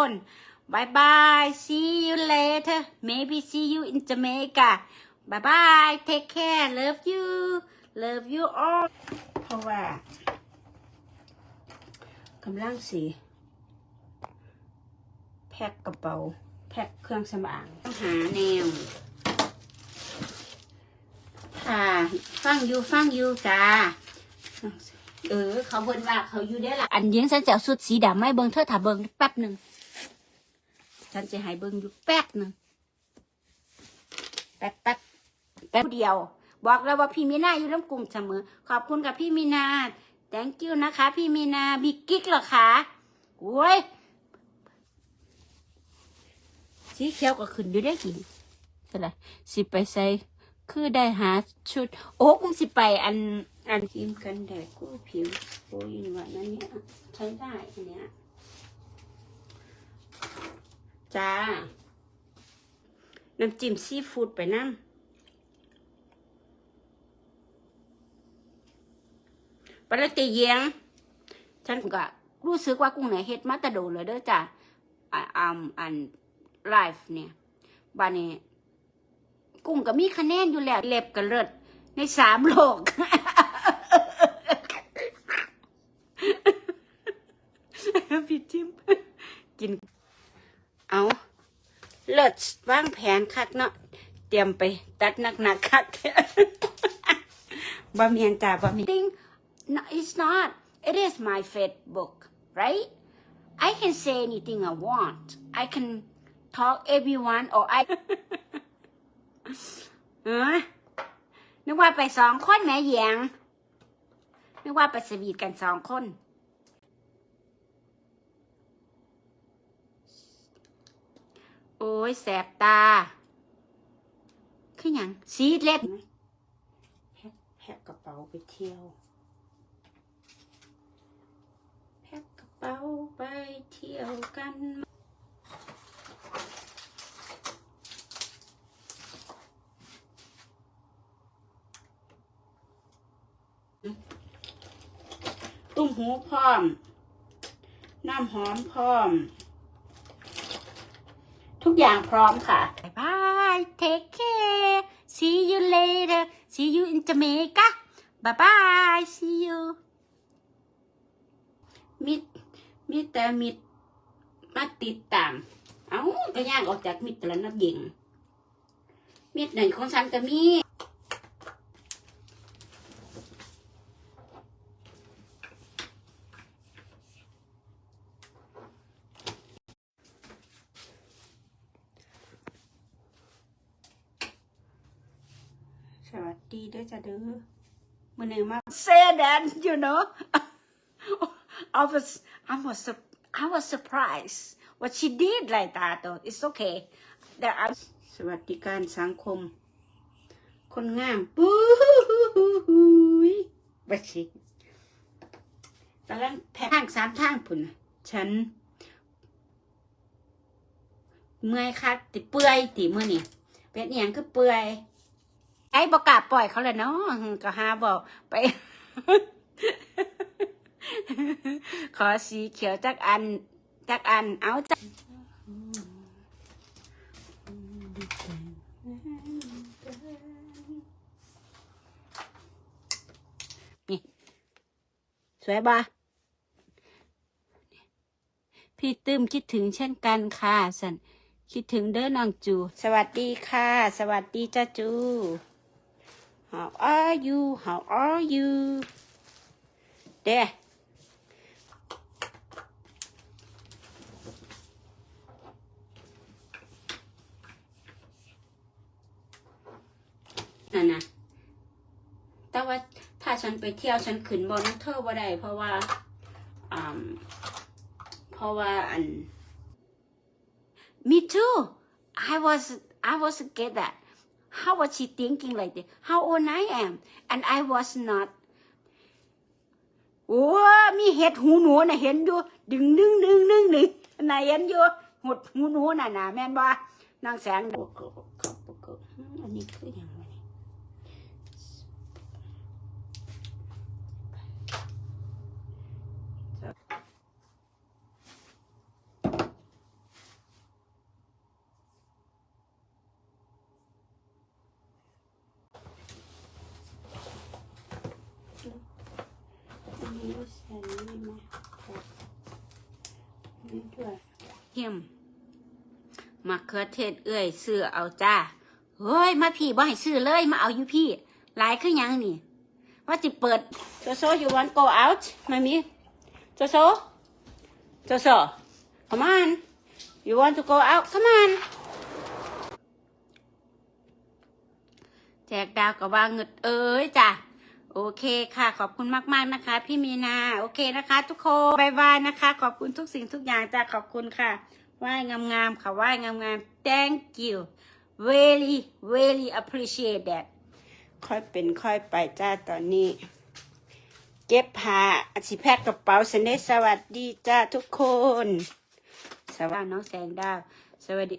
phone bye bye see you later maybe see you in Jamaica bye bye take care love you love you all เพราะว่ากำลังสีแพ็คกระเป๋าแพ็คเครื่องสำอางต้องหาแนวค่ะฟังอยู่ฟังอยู่จ้าเออ เขาเบิ่นว่าเขาอยู่ได้ละอันเลี้งฉันจะเอาสุดสีดำไม่เบิ่งเธอถ้าเบิ่งแป๊บหนึ่ง ฉันจะให้เบิ่งอยู่แป๊บหนึ่งแป๊บแป๊บแป๊บเดียว บอกแล้วว่าพี่มีนาอยู่น้ำกลุ่มเสมอ ขอบคุณกับพี่มีนา thank you นะคะ พี่มีนามีกิ๊กเหรอคะโอ้ยสีเขียวก็ขึ้นอยู่ได้กี่อะไรสิไปใส่คือได้หาชุด โอ้คงสิไปอันอันครีมกันแดดกู้ผิวโอ้ยวันนั้นเนี่ยใช้ได้อันเนี้ย จ้า น้ำจิ้มซีฟู้ดไปน้ำปลาตีเยียง ฉันก็รู้สึกว่ากุ้งไหนเฮ็ดมาตะโดเลยเด้อจ้ะอ่าอันอันไลฟ์เนี่ยบานี้กุ้งก็มีคะแนนอยู่แล้วเล็บกันเลิศในสามโลก พี่จิ้มกิน เลิศวางแผนคักเนาะเตรียมไปตัดหนักๆคักบะเมียนจ้าบะเมียน no it's not it is my fate book right I can say anything I want I can talk everyone or I เออนึกว่าไปสองคนแม่เหยียงนึกว่าไปสวีทกันสองคน โอ้ ยแสบตา คืออย่างสีเล็ดแพ็คแพ็คกระเป๋าไปเที่ยว แพ็คกระเป๋าไปเที่ยวกันตุ้มหูพร้อม น้ำหอมพร้อม ทุกอย่างพร้อมค่ะบายบาย take care see you later see you in Jamaica bye bye see you มิดมิดแต่มิดมาติดตาม เอ้าก็ย่างออกจากมิดแต่ละนับยิงมิดไหนของฉันก็มี สวัสดีเด้อจ้าเด้อมือหนึ่งมา say that you know I was I was sur- I was surprised what she did like that though it's okay that I สวัสดิการสังคม คนงามปุ้ยบัชิกำลังแพ้ทางสามทางพุ่นน่ะฉัน เมื่อยคักติเปื่อยติมื่อนี่เป็นอหย่างคือเปื่อย ไอ้บอกกาปล่อยเขาเลยเนาะก็หาบอกไป ขอสีเขียวจักอันจักอันเอาจักนี่สวยบ่พี่ตื้มคิดถึงเช่นกันค่ะสันคิดถึงเด้อน้องจู สวัสดีค่ะ สวัสดีจ้าจู How are you How are you เด้นั่นนะแต่ว่าถ้าฉันไปเที่ยวฉันขึ้นบนนักเธอว่าได้เพราะว่าอ่าเพราะว่าอัน Me too. I was I was get that. How was she thinking like this? How old I am, and I was not. โอ้มีเห็ดหูหนูน่ะเห็นอยู่ดึงดึงดึงดึงดึงน่ะเห็นอยู่หดหูหนูน่ะน่ะแม่นบ่นางแสงบวกบวกบวกอันนี้คือหยังวะ นี้มเยี่ยมมะเขือเทศเอื้อยซื้อเอาจ้าเฮ้ยมาพี่บ่ให้ซื้อเลยมาเอาอยู่พี่หลายขึ้นยังนี่ ว่าจะเปิดโซโซอยู่วันโ go out มามีโซโซโซโซ come on you want to go out come on แจกดาวกับว่าเงิดเอ้ยจ้า โอเคค่ะ ขอบคุณมาก ๆ นะคะ พี่มีนา โอเคนะคะ ทุกคนบายบายนะคะ ขอบคุณทุกสิ่งทุกอย่างจ้ะขอบคุณค่ะไหว้งามๆค่ะไหว้งามๆ thank you very very appreciate that ค่อยเป็นค่อยไปจ้าตอนนี้ เก็บผ้าอธิแพกกระเป๋าเสนสวัสดีจ้าทุกคน สวัสดีน้องแสงดาว สวัสดี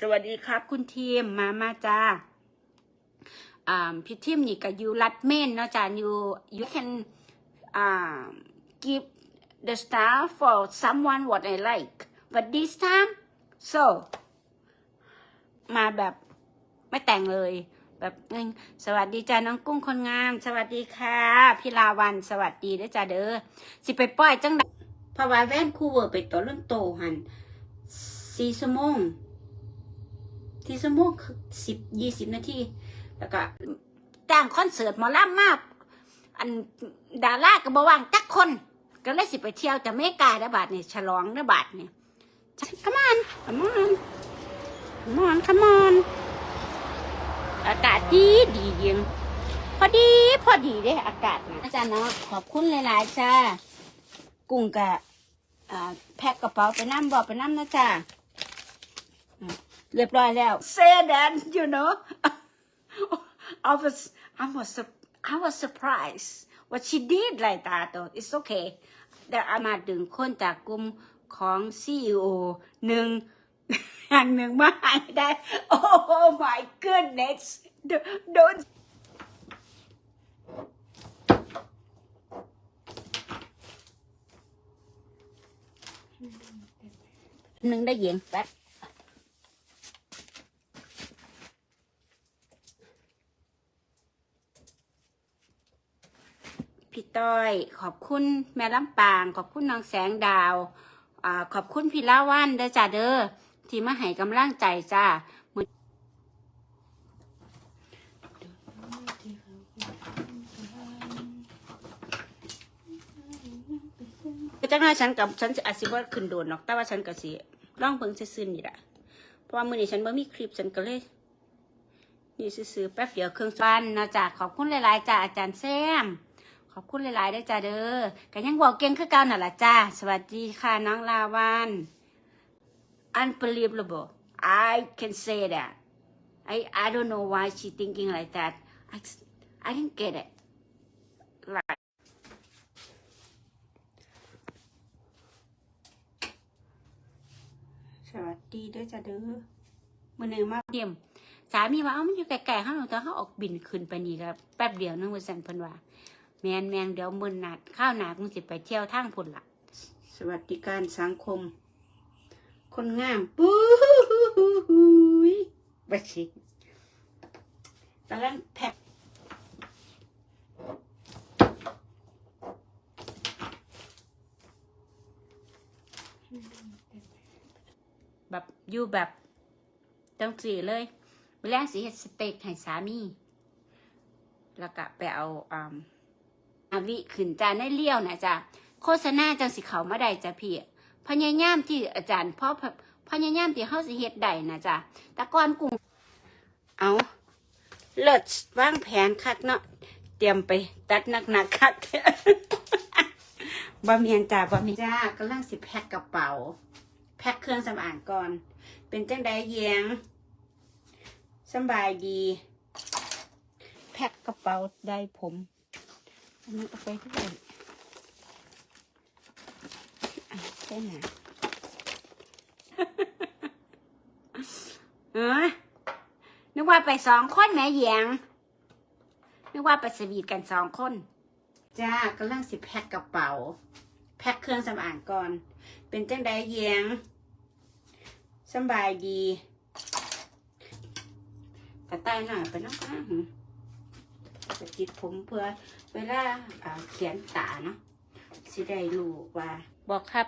สวัสดีครับคุณทีมมามาจ้า พี่ทิมนี่ก็อยู่รัดเมนเนาะจ้ะอยู่ you can อ่า give the star for someone what I like but this time so มาแบบไม่แต่งเลย แบบสวัสดีจ้าน้องกุ้งคนงาม สวัสดีค่ะพี่ลาวันสวัสดีด้วยจ้าเด้อสิไปปล่อยจังไดพราะว่าแว่นคูเวอร์ไปตัวรุ่นโตหันสี่ชั่วโมงสี่ชั่วโมงคือสิบยี่สิบนาที แล้วก็จ้างคอนเสิร์ตหมอลำมากอันดาราก็บว่างจักคน ก็เลยสิไปเที่ยวจะไม่กล้าได้บาทเนี่ยฉลองได้บาทเนี่ย come on come on come on come on อากาศดีดีเย็นพอดีพอดีเด้อากาศนะอาจารย์เนาะขอบคุณหลายๆจ้ากุ้งกะแพ็คกระเป๋าไปน้ำบอกไปน้ำนะจ้าเรียบร้อยแล้ว say that you know I was I was I was surprised what she did like that though it's okay แต่อามาดึงคนจากกลุ่มของ CEO หนึ่งอย่างหนึ่งมาให้ได้ Oh my goodness don't หนึ่งได้ยิงแป๊บ ต้อย ขอบคุณแม่ลำปาง ขอบคุณน้องแสงดาวอขอบคุณพี่ลาวันเด้อจ้าเด้อที่มาให้กำลังใจจ้าจังหน้าฉันกับฉันอาจสิบ่ขึ้นโดนหรอก แต่ว่าฉันก็สิร้องเบิ่งซื่อๆนี่แหละเพราะว่ามือนี้ฉันบ่มีคลิปฉันก็เลยนี่ซื้อแป๊บเดียวเครื่องปั้นนะจ๊ะขอบคุณหลายๆจ้าอาจารย์แซม อบคุณหลายๆได้อจ้าเด้อกันยังบอกเก่งคือเก่านั่นล่ะจ้า สวัสดีค่ะน้องลาวัน unbelievable I can say that I I don't know why she thinking like that I I didn't get it like สวัสดีด้วยจ้าเด้อมือหนึ่งมาเดียมสามีว่าเอ้ามันอยู่ไกลๆเขาหนูแต่เขาออกบินขึ้นไปนี่ครับแป๊บเดียวนึงวันสันเพิ่นว่า แมนแมนเดี๋ยวมือนัดข้าวหนาคงสิไปเที่ยวทางพุ่นละสวัสดิการสังคม คนงามปุ้ยบัชิกำลังแพ็คแบบอยู่แบบจังสีเลยเวลาสิเฮ็ดสเต็กให้สามี แล้วก็ไปเอาอ่าอาวิขึ้นจานได้เลี้ยวนะจ้ะโฆษณาจังสิเขามาได้จ้ะพี่พยายามที่อาจารย์พราะพยายามที่เฮาสิเฮ็ดได้นะจ้ะแต่ก่อนกุ้งเอาเลิศวางแผนคักเนาะเตรียมไปตัดหนักๆคักบะเมียนจ้าบะเมียนจ้ากำลังสิแพ็คกระเป๋า แพ็คเครื่องสำอางก่อน เป็นจังไดเยียงสบายดี แพ็คกระเป๋าได้ผม อันนี้เอาไปด้วยอะแค่ไหนเออนึกว่าไปสองคนแม่เหยียงนึกว่าไปสวีทกันสองคน จ้ากำลังสิแพ็คกระเป๋า แพ็คเครื่องสำอางก่อน เป็นจังไดเหยียงสบายดีกระต่ายหน่อยไปน้ำข้าง จะติดผมเพื่อเวลาอ่าเขียนตาเนาะสิได้รู้ว่าบอกครับ